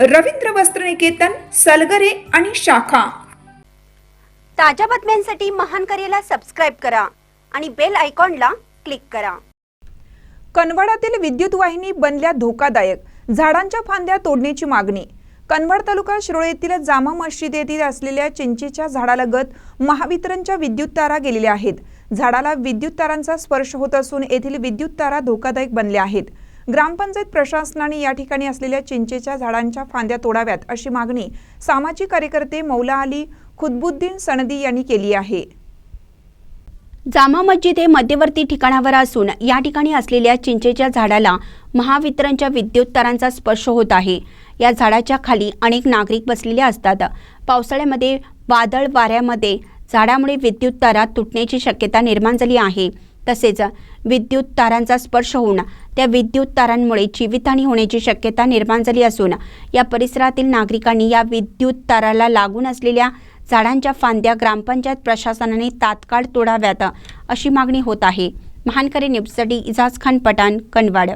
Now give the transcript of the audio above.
रवींद्र वस्त्रनिकेतन सलगरे आणि शाखा. ताज्या बातम्यांसाठी महान करेला सबस्क्राईब करा आणि बेल आयकॉनला क्लिक करा. कनवाडातील विद्युत वाहिनी बनल्या धोकादायक. झाडांच्या फांद्या तोडण्याची मागणी. कनवाड तालुका शिरोळ येथील जामा मस्जिद येथील असलेल्या चिंचेच्या झाडालगत महावितरणच्या विद्युत तारा गेलेल्या आहेत. झाडाला विद्युत तारांचा स्पर्श होत असून येथील विद्युत तारा धोकादायक बनल्या आहेत. ग्रामपंचायत प्रशासनाने या ठिकाणी असलेल्या चिंचेच्या झाडांच्या फांद्या तोडाव्यात अशी मागणी सामाजिक कार्यकर्ते मौला अली खुदबुद्दीन सनदी यांनी केली आहे. जामा मस्जिद हे मध्यवर्ती ठिकाणावर असून या ठिकाणी असलेल्या चिंचेच्या झाडाला महावितरणच्या विद्युत तारांचा स्पर्श होत आहे. या झाडाच्या खाली अनेक नागरिक बसलेले असतात. पावसाळ्यामध्ये वादळ वाऱ्यामध्ये झाडामुळे विद्युत तारा तुटण्याची शक्यता निर्माण झाली आहे. तसेच विद्युत तारांचा स्पर्श होऊन त्या विद्युत तारांमुळे जीवितहानी होण्याची शक्यता निर्माण झाली असून या परिसरातील नागरिकांनी या विद्युत ताराला लागून असलेल्या झाडांच्या फांद्या ग्रामपंचायत प्रशासनाने तात्काळ तोडाव्यात अशी मागणी होत आहे. महानकरी न्यूजसाठी इजाज खान पठाण कनवाड.